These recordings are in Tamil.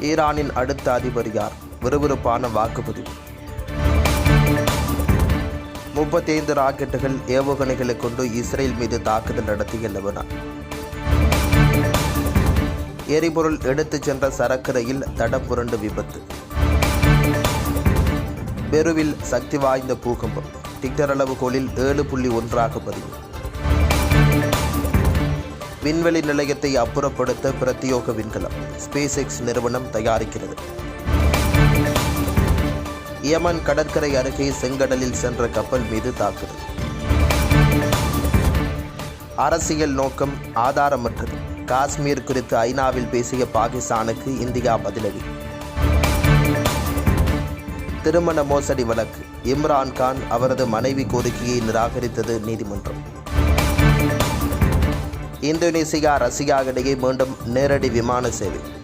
ஈரானின் அடுத்த அதிபர் யார்? விறுவிறுப்பான வாக்குப்பதிவு. முப்பத்தைந்து ராக்கெட்டுகள் ஏவுகணைகளை கொண்டு இஸ்ரேல் மீது தாக்குதல் நடத்திய லெபனான். எரிபொருள் எடுத்துச் சென்ற சரக்கு ரயில் தடம் புரண்டு விபத்து. பெருவில் சக்தி வாய்ந்த பூகம்பம். டிக்டர் அளவுகோலில் ஏழு புள்ளி ஒன்றாக பதிவு. விண்வெளி நிலையத்தை அப்புறப்படுத்த பிரத்யோக விண்கலம் ஸ்பேஸ் எக்ஸ் நிறுவனம் தயாரிக்கிறது. யமன் கடற்கரை அருகே செங்கடலில் சென்ற கப்பல் மீது தாக்குதல். அரசியல் நோக்கம் ஆதாரமற்றது. காஷ்மீர் குறித்து ஐநாவில் பேசிய பாகிஸ்தானுக்கு இந்தியா பதிலடி. திருமண மோசடி வழக்கு இம்ரான்கான் அவரது மனைவி கோரிக்கையை நிராகரித்தது நீதிமன்றம். இந்தோனேசியா ரஷ்யா இடையே மீண்டும் நேரடி விமான சேவை.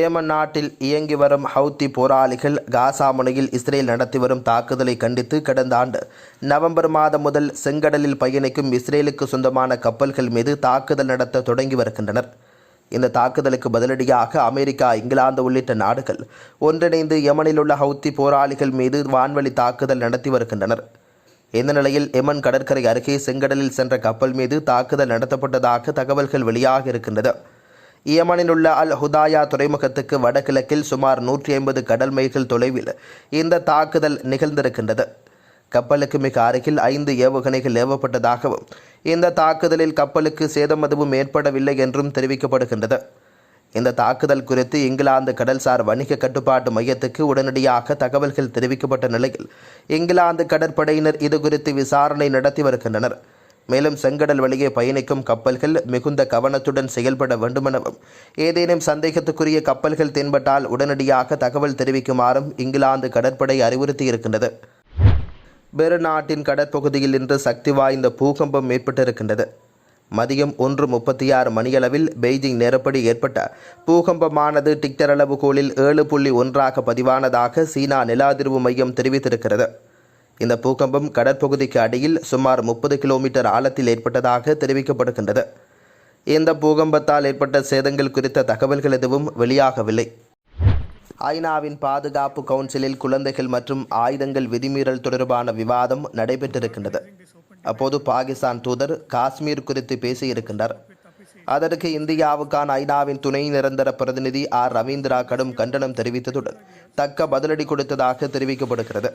ஏமன் நாட்டில் இயங்கி வரும் ஹவுத்தி போராளிகள் காசா முனையில் இஸ்ரேல் நடத்தி வரும் தாக்குதலை கண்டித்து கடந்த ஆண்டு நவம்பர் மாதம் முதல் செங்கடலில் பயணிக்கும் இஸ்ரேலுக்கு சொந்தமான கப்பல்கள் மீது தாக்குதல் நடத்த தொடங்கி வருகின்றனர். இந்த தாக்குதலுக்கு பதிலடியாக அமெரிக்கா இங்கிலாந்து உள்ளிட்ட நாடுகள் ஒன்றிணைந்து யமனில் உள்ள ஹவுத்தி போராளிகள் மீது வான்வழி தாக்குதல் நடத்தி வருகின்றனர். இந்த நிலையில் எமன் கடற்கரை அருகே செங்கடலில் சென்ற கப்பல் மீது தாக்குதல் நடத்தப்பட்டதாக தகவல்கள் வெளியாக இருக்கின்றது யமனில் உள்ள அல் ஹுதாயா துறைமுகத்துக்கு வடகிழக்கில் சுமார் நூற்றி ஐம்பது கடல் மைல்கள் தொலைவில் இந்த தாக்குதல் நிகழ்ந்திருக்கின்றது. கப்பலுக்கு மிக அருகில் ஐந்து ஏவுகணைகள் ஏவப்பட்டதாகவும் இந்த தாக்குதலில் கப்பலுக்கு சேதம் எதுவும் ஏற்படவில்லை என்றும் தெரிவிக்கப்படுகின்றது. இந்த தாக்குதல் குறித்து இங்கிலாந்து கடல்சார் வணிக கட்டுப்பாட்டு மையத்துக்கு உடனடியாக தகவல்கள் தெரிவிக்கப்பட்ட நிலையில் இங்கிலாந்து கடற்படையினர் இது குறித்து விசாரணை நடத்தி வருகின்றனர். மேலும் செங்கடல் வழியே பயணிக்கும் கப்பல்கள் மிகுந்த கவனத்துடன் செயல்பட வேண்டுமெனவும் ஏதேனும் சந்தேகத்துக்குரிய கப்பல்கள் தென்பட்டால் உடனடியாக தகவல் தெரிவிக்குமாறும் இங்கிலாந்து கடற்படை அறிவுறுத்தியிருக்கின்றது. பெரு நாட்டின் கடற்பகுதியில் இன்று சக்தி வாய்ந்த பூகம்பம் ஏற்பட்டிருக்கின்றது. மதியம் ஒன்று முப்பத்தி ஆறு மணியளவில் பெய்ஜிங் நேரப்படி ஏற்பட்ட பூகம்பமானது டிக்டர் அளவுகோலில் ஏழு புள்ளி ஒன்றாக பதிவானதாக சீனா நிலாதிர்வு மையம் தெரிவித்திருக்கிறது. இந்த பூகம்பம் கடற்பகுதிக்கு அடியில் சுமார் முப்பது கிலோமீட்டர் ஆழத்தில் ஏற்பட்டதாக தெரிவிக்கப்படுகின்றது. இந்த பூகம்பத்தால் ஏற்பட்ட சேதங்கள் குறித்த தகவல்கள் எதுவும் வெளியாகவில்லை. ஐநாவின் பாதுகாப்பு கவுன்சிலில் குழந்தைகள் மற்றும் ஆயுதங்கள் விதிமீறல் தொடர்பான விவாதம் நடைபெற்றிருக்கின்றது. அப்போது பாகிஸ்தான் தூதர் காஷ்மீர் குறித்து பேசியிருக்கின்றார். அதற்கு இந்தியாவுக்கான ஐநாவின் துணை நிரந்தர பிரதிநிதி ஆர் ரவீந்திரா கடும் கண்டனம் தெரிவித்ததுடன் தக்க பதிலடி கொடுத்ததாக தெரிவிக்கப்படுகிறது.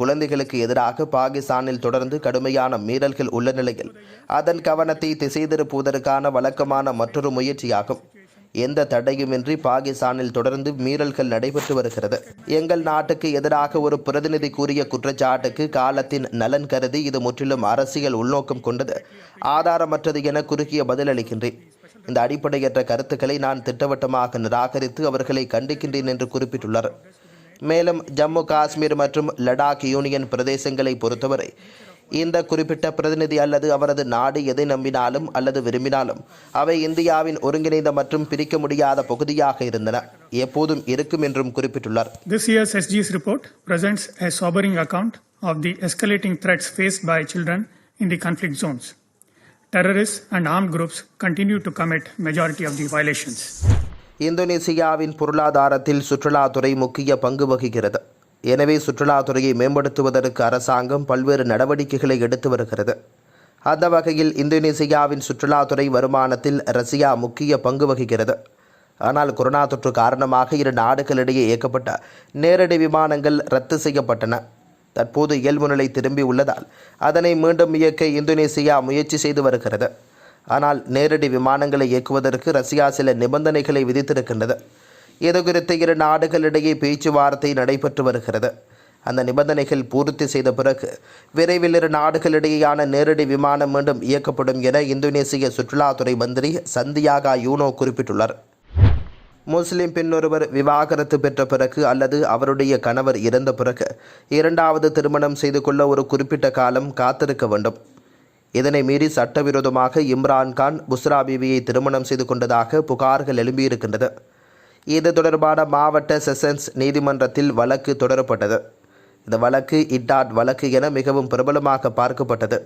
குழந்தைகளுக்கு எதிராக பாகிஸ்தானில் தொடர்ந்து கடுமையான மீறல்கள் உள்ள நிலையில் அதன் கவனத்தை திசை திருப்புவதற்கான வழக்கமான மற்றொரு முயற்சியாகும். எந்த தடையுமின்றி பாகிஸ்தானில் தொடர்ந்து மீறல்கள் நடைபெற்று வருகிறது. எங்கள் நாட்டுக்கு எதிராக ஒரு பிரதிநிதி கூறிய குற்றச்சாட்டுக்கு காலத்தின் நலன் கருதி இது முற்றிலும் அரசியல் உள்நோக்கம் கொண்டது. ஆதாரமற்றது என குறுகிய பதிலளிக்கின்றேன். இந்த அடிப்படையற்ற கருத்துக்களை நான் திட்டவட்டமாக நிராகரித்து அவர்களை கண்டிக்கின்றேன் என்று குறிப்பிட்டுள்ளார். மேலும் ஜம்மு காஷ்மீர் மற்றும் லடாக் யூனியன் பிரதேசங்களை பொறுத்தவரை இந்த குறிப்பிட்ட பிரதிநிதி அல்லது அவரது நாடு எதை நம்பினாலும் அல்லது விரும்பினாலும் அவை இந்தியாவின் ஒருங்கிணைந்த மற்றும் பிரிக்க முடியாத பகுதியாக இருந்தன எப்போதும் இருக்கும் என்றும் குறிப்பிட்டுள்ளார் this year's SGS report presents a sobering account of the escalating threats faced by children in the conflict zones terrorist and arm groups continue to commit majority of the violations இந்தோனேசியாவின் பொருளாதாரத்தில் சுற்றுலாத்துறை முக்கிய பங்கு வகிக்கிறது. எனவே சுற்றுலாத்துறையை மேம்படுத்துவதற்கு அரசாங்கம் பல்வேறு நடவடிக்கைகளை எடுத்து வருகிறது. அந்த வகையில் இந்தோனேசியாவின் சுற்றுலாத்துறை வருமானத்தில் ரஷ்யா முக்கிய பங்கு வகிக்கிறது. ஆனால் கொரோனா தொற்று காரணமாக இரு நாடுகளிடையே இயக்கப்பட்ட நேரடி விமானங்கள் ரத்து செய்யப்பட்டன. தற்போது இயல்பு நிலை திரும்பி உள்ளதால் அதனை மீண்டும் இயக்க இந்தோனேசியா முயற்சி செய்து வருகிறது. ஆனால் நேரடி விமானங்களை இயக்குவதற்கு ரஷ்யா சில நிபந்தனைகளை விதித்திருக்கின்றது. இது குறித்து இரு நாடுகளிடையே பேச்சுவார்த்தை நடைபெற்று வருகிறது. அந்த நிபந்தனைகள் பூர்த்தி செய்த பிறகு விரைவில் இரு நாடுகளிடையேயான நேரடி விமானம் மீண்டும் இயக்கப்படும் என இந்தோனேசிய சுற்றுலாத்துறை மந்திரி சந்தியாகா யூனோ குறிப்பிட்டுள்ளார். முஸ்லிம் பெண்ணொருவர் விவாகரத்து பெற்ற பிறகு அல்லது அவருடைய கணவர் இறந்த பிறகு இரண்டாவது திருமணம் செய்து கொள்ள ஒரு குறிப்பிட்ட காலம் காத்திருக்க வேண்டும். இதனை மீறி சட்டவிரோதமாக இம்ரான்கான் புஸ்ரா பீவியை திருமணம் செய்து கொண்டதாக புகார்கள் எழும்பியிருக்கின்றது. இது தொடர்பான மாவட்ட செஷன்ஸ் நீதிமன்றத்தில் வழக்கு தொடரப்பட்டது. இந்த வழக்கு இட்டாட் வழக்கு என மிகவும் பிரபலமாக பார்க்கப்பட்டது.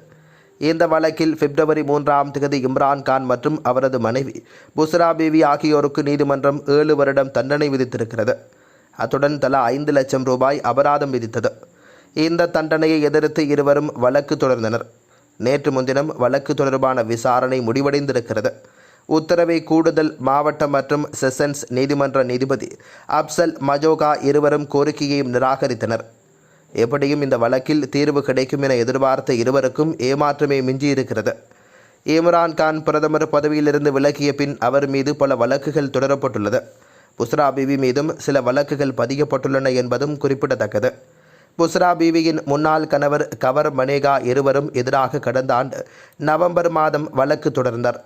இந்த வழக்கில் பிப்ரவரி மூன்றாம் தேதி இம்ரான் கான் மற்றும் அவரது மனைவி புஸ்ரா பீவி ஆகியோருக்கு நீதிமன்றம் ஏழு வருடம் தண்டனை விதித்திருக்கிறது. அத்துடன் தலா ஐந்து லட்சம் ரூபாய் அபராதம் விதித்தது. இந்த தண்டனையை எதிர்த்து இருவரும் வழக்கு தொடர்ந்தனர். நேற்று முன்தினம் வழக்கு தொடர்பான விசாரணை முடிவடைந்திருக்கிறது. உத்தரவை கூடுதல் மாவட்ட மற்றும் செஷன்ஸ் நீதிமன்ற நீதிபதி அப்சல் மஜோகா இருவரும் கோரிக்கையையும் நிராகரித்தனர். எப்படியும் இந்த வழக்கில் தீர்வு கிடைக்கும் என எதிர்பார்த்த இருவருக்கும் ஏமாற்றமே மிஞ்சியிருக்கிறது. இம்ரான்கான் பிரதமர் பதவியிலிருந்து விலகிய பின் அவர் மீது பல வழக்குகள் தொடரப்பட்டுள்ளது. புஸ்ரா பிபி மீதும் சில வழக்குகள் பதியப்பட்டுள்ளன என்பதும் குறிப்பிடத்தக்கது. புஸ்ரா பீவியின் முன்னாள் கணவர் கவர் மனேகா இருவரும் எதிராக கடந்த ஆண்டு நவம்பர் மாதம் வழக்கு தொடர்ந்தார்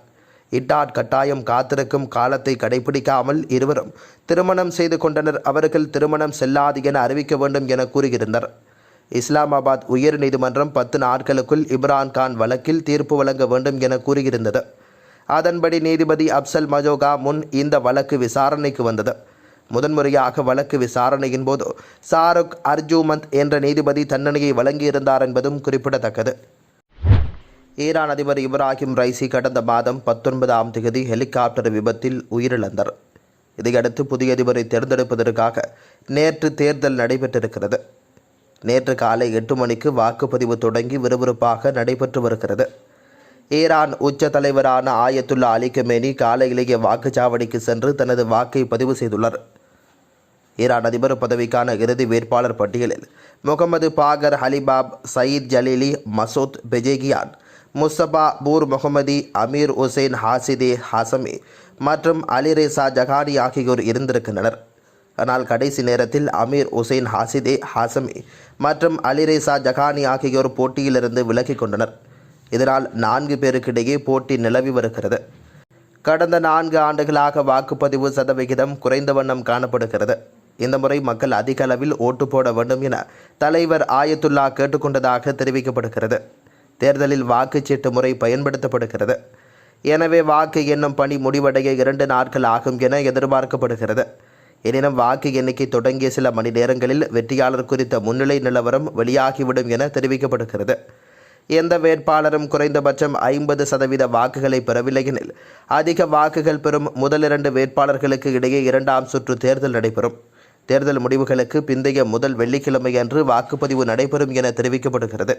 இட்டாட் கட்டாயம் காத்திருக்கும் காலத்தை கடைபிடிக்காமல் இருவரும் திருமணம் செய்து கொண்டனர். அவர்கள் திருமணம் செல்லாது என அறிவிக்க வேண்டும் என கூறியிருந்தனர். இஸ்லாமாபாத் உயர் நீதிமன்றம் பத்து நாட்களுக்குள் இம்ரான்கான் வழக்கில் தீர்ப்பு வழங்க வேண்டும் என கூறியிருந்தது. அதன்படி நீதிபதி அப்சல் மஜோகா முன் இந்த வழக்கு விசாரணைக்கு வந்தது. முதன்முறையாக வழக்கு விசாரணையின் போது சாருக் அர்ஜூமந்த் என்ற நீதிபதி தண்டனையை வழங்கியிருந்தார் என்பதும் குறிப்பிடத்தக்கது. ஈரான் அதிபர் இப்ராஹிம் ரைசி கடந்த மாதம் பத்தொன்பதாம் தேதி ஹெலிகாப்டர் விபத்தில் உயிரிழந்தார். இதையடுத்து புதிய அதிபரை தேர்ந்தெடுப்பதற்காக நேற்று தேர்தல் நடைபெற்றிருக்கிறது. நேற்று காலை எட்டு மணிக்கு வாக்குப்பதிவு தொடங்கி விறுவிறுப்பாக நடைபெற்று வருகிறது. ஈரான் உச்ச தலைவரான ஆயத்துல்லா அலி கமேனி காலையிலேயே வாக்குச்சாவடிக்கு சென்று தனது வாக்கை பதிவு செய்துள்ளார். ஈரான் அதிபர் பதவிக்கான இறுதி வேட்பாளர் பட்டியலில் Mohammad Bagher Ghalibaf Saeed Jalili Masoud Pezeshkian Mostafa Pourmohammadi Amir Hossein Ghazizadeh Hashemi மற்றும் அலிரேசா ஜகானி ஆகியோர் இருந்திருக்கின்றனர். ஆனால் கடைசி நேரத்தில் அமீர் உசைன் ஹாசிதே ஹாசமி மற்றும் அலிரேசா ஜகானி ஆகியோர் போட்டியிலிருந்து விலகிக் கொண்டனர். இதனால் நான்கு பேருக்கிடையே போட்டி நிலவி வருகிறது. கடந்த நான்கு ஆண்டுகளாக வாக்குப்பதிவு சதவிகிதம் குறைந்த வண்ணம் காணப்படுகிறது. இந்த முறை மக்கள் அதிக அளவில் ஓட்டு போட வேண்டும் என தலைவர் ஆயத்துல்லா கேட்டுக்கொண்டதாக தெரிவிக்கப்படுகிறது. தேர்தலில் வாக்குச்சீட்டு முறை பயன்படுத்தப்படுகிறது. எனவே வாக்கு எண்ணும் பணி முடிவடைய இரண்டு நாட்கள் ஆகும் என எதிர்பார்க்கப்படுகிறது. எனினும் வாக்கு எண்ணிக்கை தொடங்கிய சில மணி நேரங்களில் வெற்றியாளர் குறித்த முன்னிலை நிலவரம் வெளியாகிவிடும் என தெரிவிக்கப்படுகிறது. எந்த வேட்பாளரும் குறைந்தபட்சம் ஐம்பது சதவீத வாக்குகளை பெறவில்லை எனில் அதிக வாக்குகள் பெறும் முதலிரண்டு வேட்பாளர்களுக்கு இடையே இரண்டாம் சுற்று தேர்தல் நடைபெறும். தேர்தல் முடிவுகளுக்கு பிந்தைய முதல் வெள்ளிக்கிழமை அன்று வாக்குப்பதிவு நடைபெறும் என தெரிவிக்கப்படுகிறது.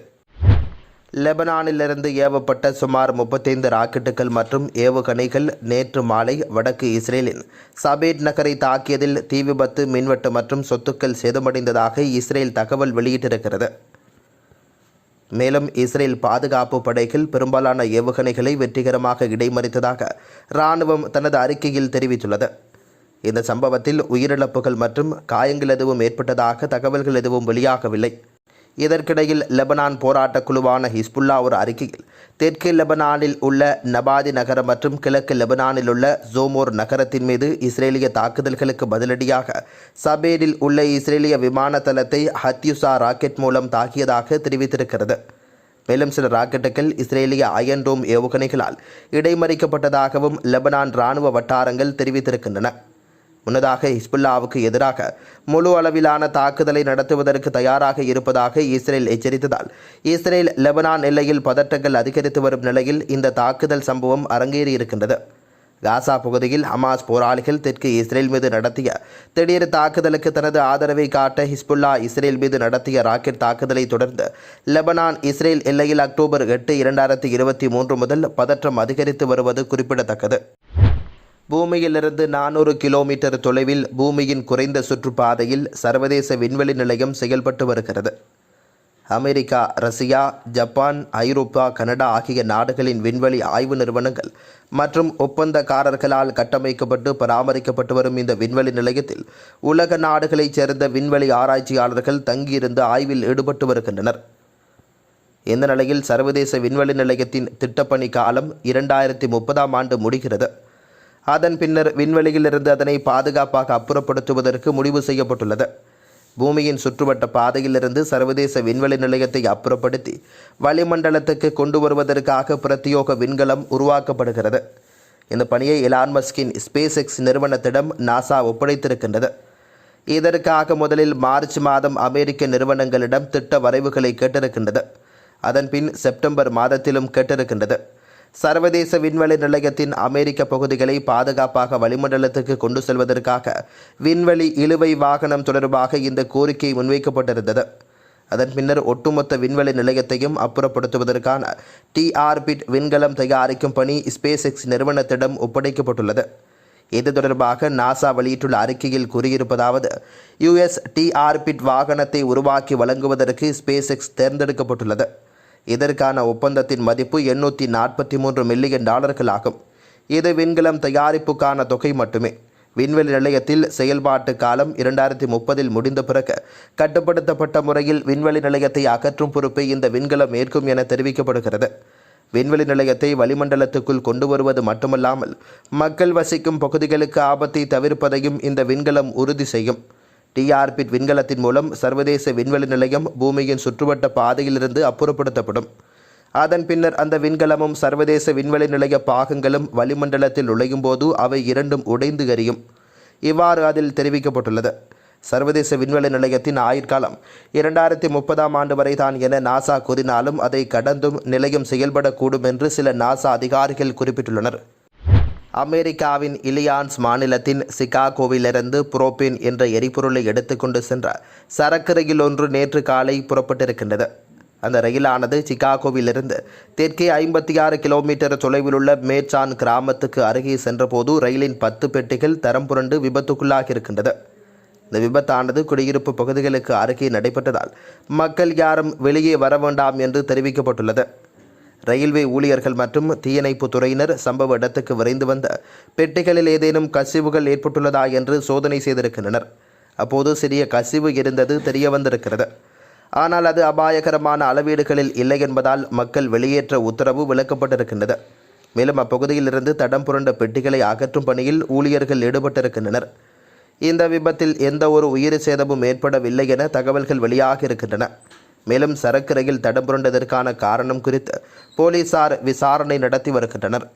லெபனானிலிருந்து ஏவப்பட்ட சுமார் முப்பத்தைந்து ராக்கெட்டுகள் மற்றும் ஏவுகணைகள் நேற்று மாலை வடக்கு இஸ்ரேலின் சபேட் நகரை தாக்கியதில் தீ விபத்து மின்வெட்டு மற்றும் சொத்துக்கள் சேதமடைந்ததாக இஸ்ரேல் தகவல் வெளியிட்டிருக்கிறது. மேலும் இஸ்ரேல் பாதுகாப்பு படைகள் பெரும்பாலான ஏவுகணைகளை வெற்றிகரமாக இடைமறித்ததாக இராணுவம் தனது அறிக்கையில் தெரிவித்துள்ளது. இந்த சம்பவத்தில் உயிரிழப்புகள் மற்றும் காயங்கள் எதுவும் ஏற்பட்டதாக தகவல்கள் எதுவும் வெளியாகவில்லை. இதற்கிடையில் லெபனான் போராட்டக் குழுவான ஹிஸ்புல்லா ஒரு அறிக்கையில் தெற்கு லெபனானில் உள்ள நபாதி நகரம் மற்றும் கிழக்கு லெபனானில் உள்ள ஜோமோர் நகரத்தின் மீது இஸ்ரேலிய தாக்குதல்களுக்கு பதிலடியாக சபேரில் உள்ள இஸ்ரேலிய விமான தளத்தை ஹத்யுசா ராக்கெட் மூலம் தாக்கியதாக தெரிவித்திருக்கிறது. மேலும் சில ராக்கெட்டுகள் இஸ்ரேலிய அயன் டோம் ஏவுகணைகளால் இடைமறிக்கப்பட்டதாகவும் லெபனான் இராணுவ வட்டாரங்கள் தெரிவித்திருக்கின்றன. முன்னதாக ஹிஸ்புல்லாவுக்கு எதிராக முழு அளவிலான தாக்குதலை நடத்துவதற்கு தயாராக இருப்பதாக இஸ்ரேல் எச்சரித்ததால் இஸ்ரேல் லெபனான் எல்லையில் பதட்டங்கள் அதிகரித்து வரும் நிலையில் இந்த தாக்குதல் சம்பவம் அரங்கேறியிருக்கின்றது. காசா பகுதியில் ஹமாஸ் போராளிகள் தெற்கு இஸ்ரேல் மீது நடத்திய திடீர் தாக்குதலுக்கு தனது ஆதரவை காட்ட ஹிஸ்புல்லா இஸ்ரேல் மீது நடத்திய ராக்கெட் தாக்குதலை தொடர்ந்து லெபனான் இஸ்ரேல் எல்லையில் அக்டோபர் எட்டு இரண்டாயிரத்தி இருபத்தி மூன்று முதல் பதற்றம் அதிகரித்து வருவது குறிப்பிடத்தக்கது. பூமியிலிருந்து நானூறு கிலோமீட்டர் தொலைவில் பூமியின் குறைந்த சுற்றுப்பாதையில் சர்வதேச விண்வெளி நிலையம் செயல்பட்டு வருகிறது. அமெரிக்கா ரஷ்யா ஜப்பான் ஐரோப்பா கனடா ஆகிய நாடுகளின் விண்வெளி ஆய்வு நிறுவனங்கள் மற்றும் ஒப்பந்தக்காரர்களால் கட்டமைக்கப்பட்டு பராமரிக்கப்பட்டு வரும் இந்த விண்வெளி நிலையத்தில் உலக நாடுகளைச் சேர்ந்த விண்வெளி ஆராய்ச்சியாளர்கள் தங்கியிருந்து ஆய்வில் ஈடுபட்டு வருகின்றனர். இந்த நிலையில் சர்வதேச விண்வெளி நிலையத்தின் திட்டப்பணி காலம் இரண்டாயிரத்தி முப்பதாம் ஆண்டு முடிகிறது. அதன் பின்னர் விண்வெளியிலிருந்து அதனை பாதுகாப்பாக அப்புறப்படுத்துவதற்கு முடிவு செய்யப்பட்டுள்ளது. பூமியின் சுற்றுவட்ட பாதையிலிருந்து சர்வதேச விண்வெளி நிலையத்தை அப்புறப்படுத்தி வளிமண்டலத்துக்கு கொண்டு வருவதற்காக பிரத்யோக விண்கலம் உருவாக்கப்படுகிறது. இந்த பணியை எலான் மஸ்கின் ஸ்பேஸ் எக்ஸ் நிறுவனத்திடம் நாசா ஒப்படைத்திருக்கின்றது. இதற்காக முதலில் மார்ச் மாதம் அமெரிக்க நிறுவனங்களிடம் திட்ட வரைவுகளை கேட்டிருக்கின்றது. அதன்பின் செப்டம்பர் மாதத்திலும் கேட்டிருக்கின்றது. சர்வதேச விண்வெளி நிலையத்தின் அமெரிக்க பகுதிகளை பாதுகாப்பாக வளிமண்டலத்துக்கு கொண்டு செல்வதற்காக விண்வெளி இழுவை வாகனம் தொடர்பாக இந்த கோரிக்கை முன்வைக்கப்பட்டிருந்தது. அதன் பின்னர் ஒட்டுமொத்த விண்வெளி நிலையத்தையும் அப்புறப்படுத்துவதற்கான டிஆர்பிட் விண்கலம் தயாரிக்கும் பணி ஸ்பேஸ் எக்ஸ் நிறுவனத்திடம் ஒப்படைக்கப்பட்டுள்ளது. இது தொடர்பாக நாசா வெளியிட்டுள்ள அறிக்கையில் கூறியிருப்பதாவது யுஎஸ் டிஆர்பிட் வாகனத்தை உருவாக்கி வழங்குவதற்கு ஸ்பேஸ் எக்ஸ் தேர்ந்தெடுக்கப்பட்டுள்ளது. இதற்கான ஒப்பந்தத்தின் மதிப்பு எண்ணூற்றி நாற்பத்தி மூன்று மில்லியன் டாலர்கள் ஆகும் இது விண்கலம் தயாரிப்புக்கான தொகை மட்டுமே. விண்வெளி நிலையத்தில் செயல்பாட்டு காலம் இரண்டாயிரத்தி முப்பதில் முடிந்த பிறகு கட்டுப்படுத்தப்பட்ட முறையில் விண்வெளி நிலையத்தை அகற்றும் பொறுப்பை இந்த விண்கலம் ஏற்கும் என தெரிவிக்கப்படுகிறது. விண்வெளி நிலையத்தை வளிமண்டலத்துக்குள் கொண்டு வருவது மட்டுமல்லாமல் மக்கள் வசிக்கும் பகுதிகளுக்கு ஆபத்தை தவிர்ப்பதையும் இந்த விண்கலம் உறுதி செய்யும். டிஆர்பிட் விண்கலத்தின் மூலம் சர்வதேச விண்வெளி நிலையம் பூமியின் சுற்றுவட்ட பாதையிலிருந்து அப்புறப்படுத்தப்படும். அதன் பின்னர் அந்த விண்கலமும் சர்வதேச விண்வெளி நிலைய பாகங்களும் வளிமண்டலத்தில் நுழையும் போது அவை இரண்டும் உடைந்து எரியும். இவ்வாறு அதில் தெரிவிக்கப்பட்டுள்ளது. சர்வதேச விண்வெளி நிலையத்தின் ஆயுட்காலம் இரண்டாயிரத்தி முப்பதாம் ஆண்டு வரை தான் என நாசா கூறினாலும் அதை கடந்தும் நிலையம் செயல்படக்கூடும் என்று சில நாசா அதிகாரிகள் குறிப்பிட்டுள்ளனர். அமெரிக்காவின் இலியான்ஸ் மாநிலத்தின் சிகாகோவிலிருந்து புரோபின் என்ற எரிபொருளை எடுத்துக்கொண்டு சென்ற சரக்கு ரயில் ஒன்று நேற்று காலை புறப்பட்டிருக்கின்றது. அந்த ரயிலானது சிகாகோவிலிருந்து தெற்கே ஐம்பத்தி ஆறு கிலோமீட்டர் தொலைவில் உள்ள மேச்சான் கிராமத்துக்கு அருகே சென்றபோது ரயிலின் பத்து பெட்டிகள் தரம் புரண்டு விபத்துக்குள்ளாகியிருக்கின்றது. இந்த விபத்தானது குடியிருப்பு பகுதிகளுக்கு அருகே நடைபெற்றதால் மக்கள் யாரும் வெளியே வர வேண்டாம் என்று தெரிவிக்கப்பட்டுள்ளது. ரயில்வே ஊழியர்கள் மற்றும் தீயணைப்பு துறையினர் சம்பவ இடத்துக்கு விரைந்து வந்த பெட்டிகளில் ஏதேனும் கசிவுகள் ஏற்பட்டுள்ளதா என்று சோதனை செய்திருக்கின்றனர். அப்போது சிறிய கசிவு இருந்தது தெரிய வந்திருக்கிறது ஆனால் அது அபாயகரமான அளவீடுகளில் இல்லை என்பதால் மக்கள் வெளியேற்ற உத்தரவு விளக்கப்பட்டிருக்கின்றது. மேலும் அப்பகுதியிலிருந்து தடம் புரண்ட பெட்டிகளை அகற்றும் பணியில் ஊழியர்கள் ஈடுபட்டிருக்கின்றனர். இந்த விபத்தில் எந்த ஒரு உயிர் சேதமும் ஏற்படவில்லை என தகவல்கள் வெளியாக இருக்கின்றன. மேலும் சரக்கு ரயில் தடம் புரண்டதற்கான காரணம் குறித்து போலீசார் விசாரணை நடத்தி வருகின்றனர்.